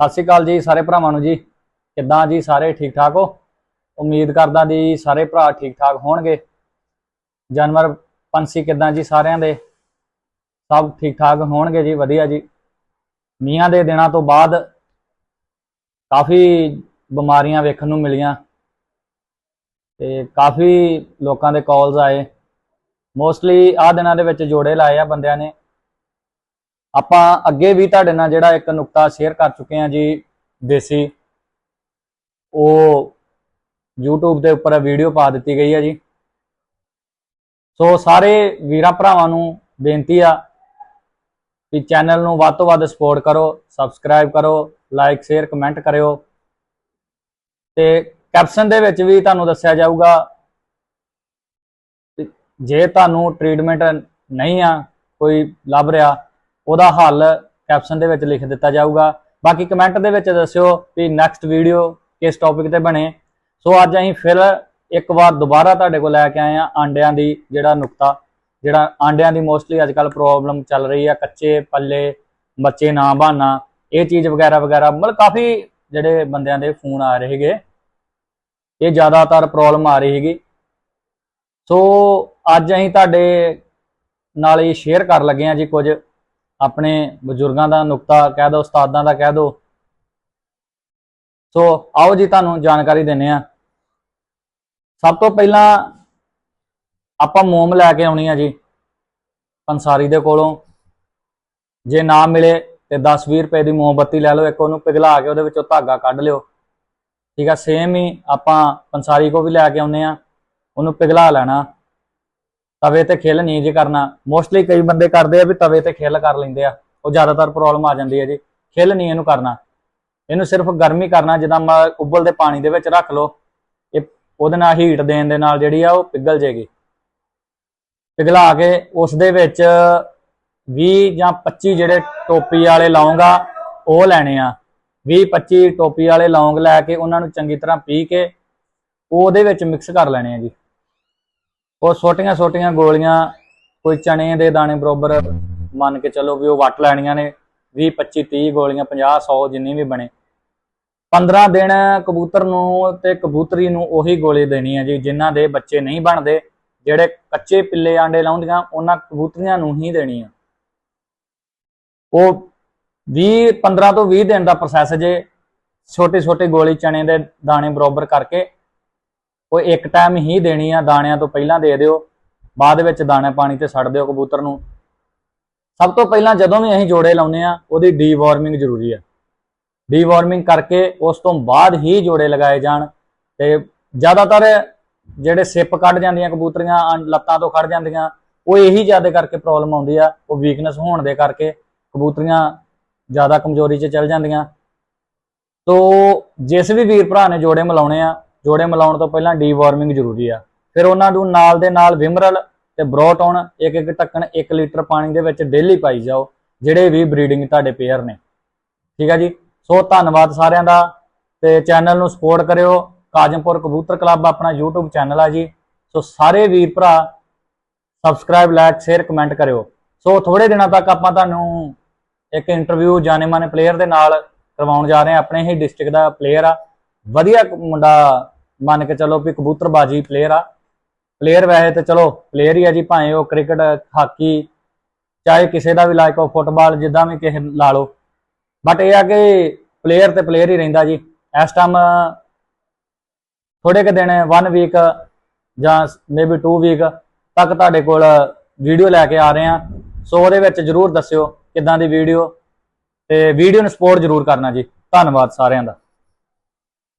ਸਤਿ ਸ਼੍ਰੀ ਅਕਾਲ ਜੀ ਸਾਰੇ ਭਰਾਵਾਂ ਨੂੰ ਜੀ। ਕਿੱਦਾਂ ਜੀ ਸਾਰੇ ਠੀਕ ਠਾਕ ਹੋ? ਉਮੀਦ ਕਰਦਾ ਜੀ ਸਾਰੇ ਭਰਾ ਠੀਕ ਠਾਕ ਹੋਣਗੇ। ਜਾਨਵਰ, ਪੰਛੀ ਕਿੱਦਾਂ ਜੀ ਸਾਰਿਆਂ ਦੇ? ਸਭ ਠੀਕ ਠਾਕ ਹੋਣਗੇ ਜੀ, ਵਧੀਆ ਜੀ। ਮੀਆਂ ਦੇ ਦਿਨਾਂ ਤੋਂ ਬਾਅਦ ਕਾਫੀ ਬਿਮਾਰੀਆਂ ਵੇਖਣ ਨੂੰ ਮਿਲੀਆਂ। ਤੇ ਕਾਫੀ ਲੋਕਾਂ ਦੇ ਕਾਲਸ ਆਏ। ਮੋਸਟਲੀ ਆ ਦਿਨਾਂ ਦੇ ਵਿੱਚ ਜੋੜੇ ਲਾਏ ਆ ਬੰਦਿਆਂ ਨੇ। ਆਪਾਂ ਅੱਗੇ ਵੀ ਤੁਹਾਡੇ ਨਾਲ ਜਿਹੜਾ ਇੱਕ ਨੁਕਤਾ ਸ਼ੇਅਰ ਕਰ ਚੁੱਕੇ ਹਾਂ ਜੀ, ਦੇਸੀ। ਉਹ YouTube ਦੇ ਉੱਪਰ ਵੀਡੀਓ ਪਾ ਦਿੱਤੀ ਗਈ ਹੈ ਜੀ। ਸੋ ਸਾਰੇ ਵੀਰਾਂ ਭਰਾਵਾਂ ਨੂੰ ਬੇਨਤੀ ਆ ਕਿ ਚੈਨਲ ਨੂੰ ਵੱਧ ਤੋਂ ਵੱਧ ਸਪੋਰਟ ਕਰੋ ਸਬਸਕ੍ਰਾਈਬ ਕਰੋ ਲਾਈਕ ਸ਼ੇਅਰ ਕਮੈਂਟ ਕਰਿਓ। ਤੇ ਕੈਪਸ਼ਨ ਦੇ ਵਿੱਚ ਵੀ ਤੁਹਾਨੂੰ ਦੱਸਿਆ ਜਾਊਗਾ ਜੇ ਤੁਹਾਨੂੰ ਟ੍ਰੀਟਮੈਂਟ ਨਹੀਂ ਆ, ਕੋਈ ਲੱਭ ਰਿਹਾ ਉਹਦਾ ਹੱਲ ਕੈਪਸ਼ਨ ਦੇ ਵਿੱਚ ਲਿਖ ਦਿੱਤਾ ਜਾਊਗਾ। ਬਾਕੀ ਕਮੈਂਟ ਦੇ ਵਿੱਚ ਦੱਸਿਓ ਵੀ ਨੈਕਸਟ ਵੀਡੀਓ ਕਿਸ ਟੌਪਿਕ ਤੇ ਬਣੇ। ਸੋ ਅੱਜ ਅਸੀਂ ਫਿਰ ਇੱਕ ਵਾਰ ਦੁਬਾਰਾ ਤੁਹਾਡੇ ਕੋਲ ਲੈ ਕੇ ਆਏ ਆ ਆਂਡਿਆਂ ਦੀ ਜਿਹੜਾ ਨੁਕਤਾ, ਜਿਹੜਾ ਆਂਡਿਆਂ ਦੀ ਮੋਸਟਲੀ ਅੱਜ ਕੱਲ ਪ੍ਰੋਬਲਮ ਚੱਲ ਰਹੀ ਆ, ਕੱਚੇ ਪੱਲੇ, ਬੱਚੇ ਨਾ ਬਹਾਨਾ, ਇਹ ਚੀਜ਼ ਵਗੈਰਾ ਵਗੈਰਾ। ਮਤਲਬ ਕਾਫੀ ਜਿਹੜੇ ਬੰਦਿਆਂ ਦੇ ਫੋਨ ਆ ਰਹੇ ਹੈਗੇ ਇਹ ਜ਼ਿਆਦਾਤਰ ਪ੍ਰੋਬਲਮ ਆ ਰਹੀ ਹੈਗੀ ਸੋ ਅੱਜ ਅਸੀਂ ਤੁਹਾਡੇ ਨਾਲ ਇਹ ਸ਼ੇਅਰ ਕਰ ਲੱਗੇ ਆ ਜੀ ਕੁਝ। ਆਪਣੇ ਬਜ਼ੁਰਗਾਂ ਦਾ ਨੁਕਤਾ ਕਹਿ ਦੋ, ਉਸਤਾਦਾਂ ਦਾ ਕਹਿ ਦੋ। ਸੋ ਆਓ ਜੀ ਤੁਹਾਨੂੰ ਜਾਣਕਾਰੀ ਦਿੰਨੇ ਆ। ਸਭ ਤੋਂ ਪਹਿਲਾਂ ਆਪਾਂ ਮੋਮ ਲੈ ਕੇ ਆਉਣੀ ਆ ਜੀ, ਪੰਸਾਰੀ ਦੇ ਕੋਲੋਂ। ਜੇ ਨਾ ਮਿਲੇ ਤੇ 10-20 ਰੁਪਏ ਦੀ ਮੋਮਬੱਤੀ ਲੈ ਲਓ, ਇੱਕ ਉਹਨੂੰ ਪਿਘਲਾ ਕੇ ਉਹਦੇ ਵਿੱਚੋਂ ਧਾਗਾ ਕੱਢ ਲਿਓ। ਠੀਕ ਆ ਸੇਮ ਹੀ ਆਪਾਂ ਪੰਸਾਰੀ ਕੋ ਵੀ ਲੈ ਕੇ ਆਉਨੇ ਆ, ਉਹਨੂੰ ਪਿਘਲਾ ਲੈਣਾ। ਤਵੇ ਤੇ ਖਿੱਲ ਨਹੀਂ ਜੀ ਕਰਨਾ। ਮੋਸਟਲੀ ਕਈ ਬੰਦੇ ਕਰਦੇ ਆ ਵੀ ਤਵੇ ਤੇ ਖਿੱਲ ਕਰ ਲੈਂਦੇ ਆ। ਉਹ ਜ਼ਿਆਦਾਤਰ ਪ੍ਰੋਬਲਮ ਆ ਜਾਂਦੀ ਹੈ ਜੀ। ਖਿੱਲ ਨਹੀਂ ਇਹਨੂੰ ਕਰਨਾ। ਇਹਨੂੰ ਸਿਰਫ ਗਰਮੀ ਕਰਨਾ, ਜਿੱਦਾਂ ਮ- ਉਬਲਦੇ ਪਾਣੀ ਦੇ ਵਿੱਚ ਰੱਖ ਲਓ। ਇਹ ਉਹਦੇ ਨਾਲ ਹੀਟ ਦੇਣ ਦੇ ਨਾਲ ਜਿਹੜੀ ਆ ਉਹ ਪਿਘਲ ਜੇਗੀ। ਪਿਘਲਾ ਕੇ ਉਸ ਦੇ ਵਿੱਚ 20 ਜਾਂ 25 ਜਿਹੜੇ ਟੋਪੀ ਵਾਲੇ ਲੌਂਗ ਆ, ਉਹ ਲੈਣੇ ਆ। 20 25 ਟੋਪੀ ਵਾਲੇ ਲੌਂਗ ਲੈ ਕੇ ਉਹਨਾਂ ਨੂੰ ਚੰਗੀ ਤਰ੍ਹਾਂ ਪੀ ਕੇ ਉਹਦੇ ਵਿੱਚ ਮਿਕਸ ਕਰ ਲੈਣੇ ਆ ਜੀ। ਉਹ ਛੋਟੀਆਂ ਛੋਟੀਆਂ ਗੋਲੀਆਂ, ਕੋਈ ਚਣੇ ਦੇ ਦਾਣੇ ਬਰੋਬਰ ਮੰਨ ਕੇ ਚੱਲੋ ਵੀ ਉਹ ਵੱਟ ਲੈਣੀਆਂ ਨੇ 20 25 30 ਗੋਲੀਆਂ 50 100 ਜਿੰਨੀ ਵੀ ਬਣੇ। 15 ਦਿਨ ਕਬੂਤਰ ਨੂੰ ਤੇ ਕਬੂਤਰੀ ਨੂੰ ਉਹੀ ਗੋਲੀ ਦੇਣੀ ਹੈ ਜੀ, ਜਿਨ੍ਹਾਂ ਦੇ ਬੱਚੇ ਨਹੀਂ ਬਣਦੇ, ਜਿਹੜੇ ਕੱਚੇ ਪਿੱਲੇ ਆਂਡੇ ਲਾਉਂਦੀਆਂ, ਉਹਨਾਂ ਕਬੂਤਰੀਆਂ ਨੂੰ ਹੀ ਦੇਣੀ ਆ ਉਹ 20 15 ਤੋਂ 20 ਦਿਨ ਦਾ ਪ੍ਰੋਸੈਸ ਜੇ ਛੋਟੇ ਛੋਟੇ ਗੋਲੀ ਚਣੇ ਦੇ ਦਾਣੇ ਬਰੋਬਰ ਕਰਕੇ ਉਹ ਇੱਕ ਟਾਈਮ ਹੀ ਦੇਣੀ ਆ, ਦਾਣਿਆਂ ਤੋਂ ਪਹਿਲਾਂ ਦੇ ਦਿਓ, ਬਾਅਦ ਵਿੱਚ ਦਾਣਾ ਪਾਣੀ ਤੇ ਛੱਡ ਦਿਓ ਕਬੂਤਰ ਨੂੰ। ਸਭ ਤੋਂ ਪਹਿਲਾਂ ਜਦੋਂ ਵੀ ਅਸੀਂ ਜੋੜੇ ਲਾਉਨੇ ਆ, ਉਹਦੀ ਡੀਵਾਰਮਿੰਗ ਜ਼ਰੂਰੀ ਆ। ਡੀਵਾਰਮਿੰਗ ਕਰਕੇ ਉਸ ਤੋਂ ਬਾਅਦ ਹੀ ਜੋੜੇ ਲਗਾਏ ਜਾਣ ਤੇ ਜ਼ਿਆਦਾਤਰ ਜਿਹੜੇ ਸਿਪ ਕੱਢ ਜਾਂਦੀਆਂ ਕਬੂਤਰੀਆਂ ਆਂ- ਲੱਤਾਂ ਤੋਂ ਖੜ ਜਾਂਦੀਆਂ, ਉਹ ਇਹੀ ਜ਼ਿਆਦਾ ਕਰਕੇ ਪ੍ਰੋਬਲਮ ਆਉਂਦੀ ਆ, ਉਹ ਵੀਕਨੈਸ ਹੋਣ ਦੇ ਕਰਕੇ ਕਬੂਤਰੀਆਂ ਜ਼ਿਆਦਾ ਕਮਜ਼ੋਰੀ 'ਚ ਚਲ ਜਾਂਦੀਆਂ। ਤੋ, ਜਿਸ ਵੀ ਵੀਰ ਭਰਾ ਨੇ ਜੋੜੇ ਮਿਲਾਉਣੇ ਆ ਜੋੜੇ ਮਿਲਾਉਣ ਤੋਂ ਪਹਿਲਾਂ ਡੀਵਾਰਮਿੰਗ ਜ਼ਰੂਰੀ ਆ। ਫਿਰ ਉਹਨਾਂ ਨੂੰ ਨਾਲ ਦੇ ਨਾਲ ਵਿਮਰਲ ਤੇ ਬਰੋਟਨ ਇੱਕ ਇੱਕ ਢੱਕਣ 1 ਲੀਟਰ ਪਾਣੀ ਦੇ ਵਿੱਚ ਡੇਲੀ ਪਾਈ ਜਾਓ, ਜਿਹੜੇ ਵੀ ਬਰੀਡਿੰਗ ਤੁਹਾਡੇ ਪੇਅਰ ਨੇ। ਠੀਕ ਆ ਜੀ? ਸੋ ਧੰਨਵਾਦ ਸਾਰਿਆਂ ਦਾ ਤੇ ਚੈਨਲ ਨੂੰ ਸਪੋਰਟ ਕਰਿਓ। ਕਾਜਮਪੁਰ ਕਬੂਤਰ ਕਲੱਬ ਆਪਣਾ YouTube ਚੈਨਲ ਆ ਜੀ। ਸੋ ਸਾਰੇ ਵੀਰ ਭਰਾ ਸਬਸਕ੍ਰਾਈਬ ਲਾਈਕ ਸ਼ੇਅਰ ਕਮੈਂਟ ਕਰਿਓ। ਸੋ ਥੋੜੇ ਦਿਨਾਂ ਤੱਕ ਆਪਾਂ ਤੁਹਾਨੂੰ ਇੱਕ ਇੰਟਰਵਿਊ ਜਾਣੇ ਮਾਨੇ ਪਲੇਅਰ ਦੇ ਨਾਲ ਕਰਵਾਉਣ ਜਾ ਰਹੇ ਹਾਂ। ਆਪਣੇ ਹੀ ਡਿਸਟ੍ਰਿਕਟ ਦਾ ਪਲੇਅਰ ਆ। ਵਧੀਆ ਮੁੰਡਾ ਮੰਨ ਕੇ ਚਲੋ ਵੀ ਕਬੂਤਰਬਾਜੀ ਪਲੇਅਰ ਆ। ਪਲੇਅਰ ਵੈਸੇ ਤੇ ਚਲੋ ਪਲੇਅਰ ਹੀ ਆ ਜੀ, ਭਾਵੇਂ ਉਹ ਕ੍ਰਿਕਟ ਹਾਕੀ, ਚਾਹੇ ਕਿਸੇ ਦਾ ਵੀ ਲਾਈਕ ਉਹ ਫੁੱਟਬਾਲ ਜਿੱਦਾਂ ਵੀ ਕਿਸੇ ਲਾ ਲਓ। ਬਟ ਇਹ ਆ ਕਿ ਪਲੇਅਰ ਤੇ ਪਲੇਅਰ ਹੀ ਰਹਿੰਦਾ ਜੀ। ਇਸ ਟਾਈਮ ਥੋੜੇ ਕੁ ਦਿਨ 1 ਵੀਕ ਜਾਂ ਮੇਬੀ 2 ਵੀਕ ਤੱਕ ਤੁਹਾਡੇ ਕੋਲ ਵੀਡੀਓ ਲੈ ਕੇ ਆ ਰਹੇ ਆ ਸੋ ਉਹਦੇ ਵਿੱਚ ਜਰੂਰ ਦੱਸਿਓ ਕਿੱਦਾਂ ਦੀ ਵੀਡੀਓ ਤੇ ਵੀਡੀਓ ਨੂੰ ਸਪੋਰਟ ਜਰੂਰ ਕਰਨਾ ਜੀ। ਧੰਨਵਾਦ ਸਾਰਿਆਂ ਦਾ।